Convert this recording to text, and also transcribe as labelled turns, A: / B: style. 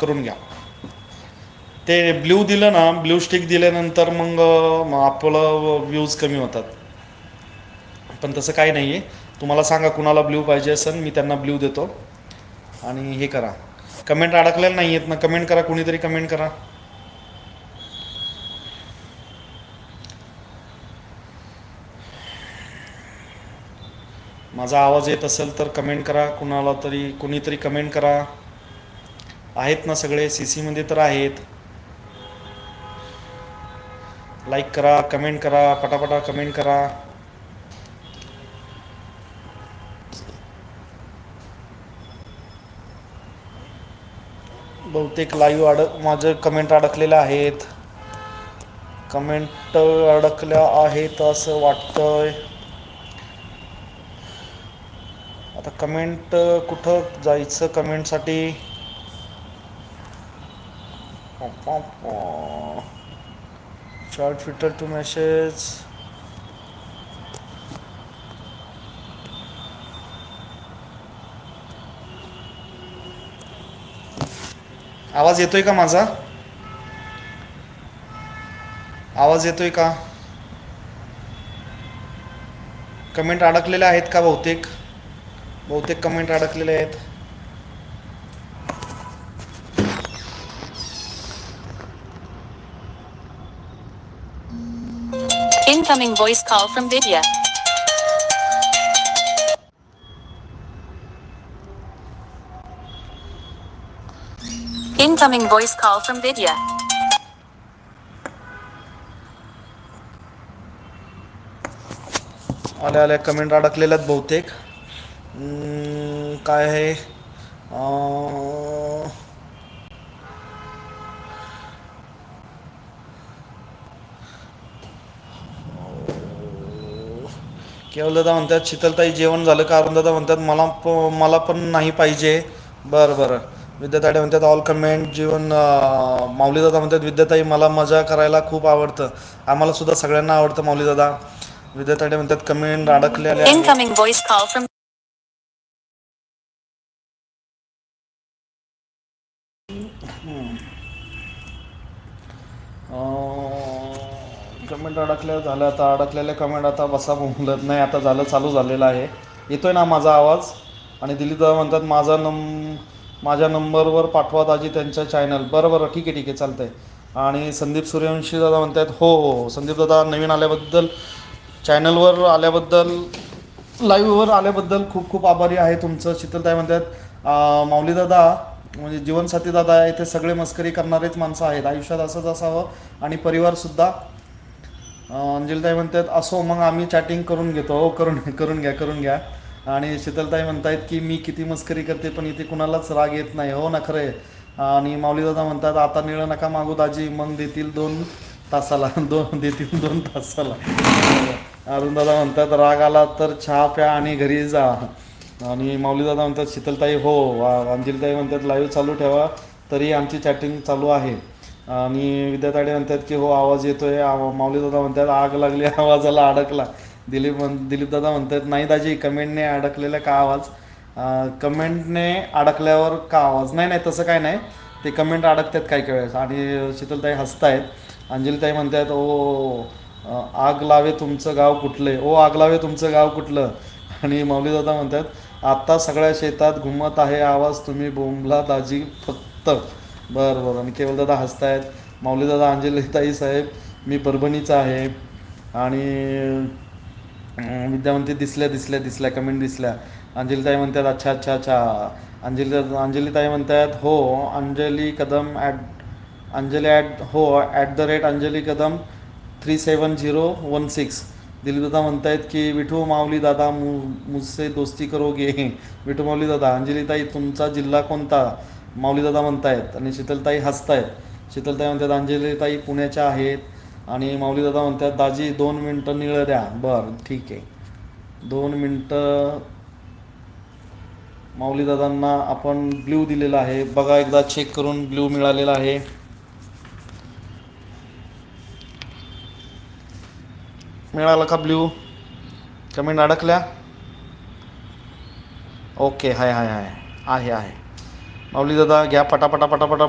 A: करून घ्या. ते ब्ल्यू दिलं ना ब्ल्यू स्टिक दिल्यानंतर मग मग आपलं व्ह्यूज कमी होतात. पण तसं काही नाही आहे तुम्हाला सांगा कुणाला ब्ल्यू पाहिजे असेल मी त्यांना ब्ल्यू देतो. आणि हे करा. कमेंट अडकलेलं नाही आहेत ना कमेंट करा कुणीतरी कमेंट करा. माझा आवाज येत असेल तर कमेंट करा कुणाला तरी कुणीतरी कमेंट करा. आहेत ना सगळे सी सीमध्ये तर आहेत. लाईक करा कमेंट करा पटापटा कमेंट करा. बहुतेक लाईव्ह अडक माझं कमेंट अडकलेल्या आहेत. कमेंट अडकल्या आहेत असं वाटतंय. आता कमेंट कुठं जायचं कमेंटसाठी शॉर्ट फिल्टर टू मेसेज आवाज येतोय का माझा? आवाज येतोय का? कमेंट अडकलेल्या आहेत का बहुतेक? बहुतेक कमेंट अडकलेले आहेत.
B: Incoming voice call from Vidya. Incoming voice call from Vidya.
A: आल्या आल्या कमेंट अडकलेल्यात बहुतेक हम्म, काय आहे अं, केवळ दादा म्हणतात शीतलताई जेवण झालं का अरुण दादा म्हणतात मला प- मला पण नाही पाहिजे. बरं बरं. विद्याताई म्हणतात ऑल कमेंट जीवन अं, माऊली दादा म्हणतात विद्याताई मला मजा करायला खूप आवडतं. आम्हाला सुद्धा सगळ्यांना आवडतं माऊली दादा. विद्याताई म्हणतात कमेंट अडकलेल्या आहेत.
B: Incoming voice call from
A: comment अडकल्या झाल्या आता अडकलेल्या कमेंट आता बसा बोलत नाही. आता झालं चालू झालेलं आहे. येतोय ना माझा आवाज? आणि दिलीप दादा म्हणतात माझा नम माझ्या नंबरवर पाठवा दाजी त्यांच्या चॅनल बरं बरं ठीक आहे ठीक आहे चालतंय. आणि संदीप सूर्यवंशी दादा म्हणतात हो हो हो. संदीप दादा नवीन आल्याबद्दल चॅनलवर आल्याबद्दल लाईव्हवर आल्याबद्दल खूप खूप आभारी आहे तुमचं. शीतलताई म्हणतात माऊली दादा म्हणजे जीवनसाथी दादा इथे सगळे मस्करी करणारेच माणसं आहेत. आयुष्यात असंच असावं आणि परिवारसुद्धा अंजलीताई म्हणतात असो मग आम्ही चॅटिंग करून घेतो हो करून करून घ्या करून घ्या. आणि शीतलताई म्हणतायत की मी किती मस्करी करते पण इथे कुणालाच राग येत नाही. हो ना खरं आहे आणि माऊलीदादा म्हणतात आता निळं नका मागू दाजी मग देतील दोन तासाला दोन देतील दोन तासाला. अरुणदादा म्हणतात राग आला तर चहा प्या आणि घरी जा. आणि माऊलीदादा म्हणतात शीतलताई हो आ- अंजलीताई म्हणतात लाईव्ह चालू ठेवा तरी आमची चॅटिंग चालू आहे. आणि विद्याताडे म्हणतात की हो आवाज येतोय. माऊली दादा म्हणतात आग लागली आवाजाला अडकला. दिलीप म्हण दिलीप दादा म्हणतात नाही दाजी कमेंटने अडकलेला का आवाज? कमेंटने अडकल्यावर का आवाज? नाही नाही तसं काय नाही. ते कमेंट अडकतात काही काही वेळेस. आणि शीतलताई हसतायत. अंजलीताई म्हणतात ओ आग लावे तुमचं गाव कुठले ओ आग लावे तुमचं गाव कुठलं? आणि माऊली दादा म्हणतात आत्ता सगळ्या शेतात घुमत आहे आवाज. तुम्ही बोंबला दाजी फक्त. बरं बरं. आणि केवलदादा हसतायत. माऊली दादा अंजलीताई साहेब मी परभणीचा आहे. आणि विद्या म्हणते दिसल्या दिसल्या दिसल्या कमेंट दिसल्या. अंजलीताई म्हणतात अच्छा अच्छा अच्छा. अंजली अंजलीताई म्हणतात हो अंजली कदम ॲट अंजली ॲट हो at the rate Anjali Kadam three seven zero one six. Dilip म्हणतायत की विठू माऊली दादा मु मुझसे दोस्ती करोगे. विठू माऊली दादा अंजलीताई तुमचा जिल्हा कोणता? माऊली दादा म्हणतायत आणि शीतलताई हसतायत. शीतलताई म्हणतात अंजलीताई पुण्याच्या आहेत. आणि माऊली दादा म्हणतात दाजी दोन मिनटं निळं द्या. बरं ठीक आहे. दोन मिनटं माऊली दादांना आपण ब्ल्यू दिलेला आहे. बघा एकदा चेक करून ब्ल्यू मिळालेला आहे. मिळाला का ब्ल्यू कमेंट अडकल्या? Okay hi hi hi. आहे आहे. माऊली दादा घ्या पटापटा पटापटा.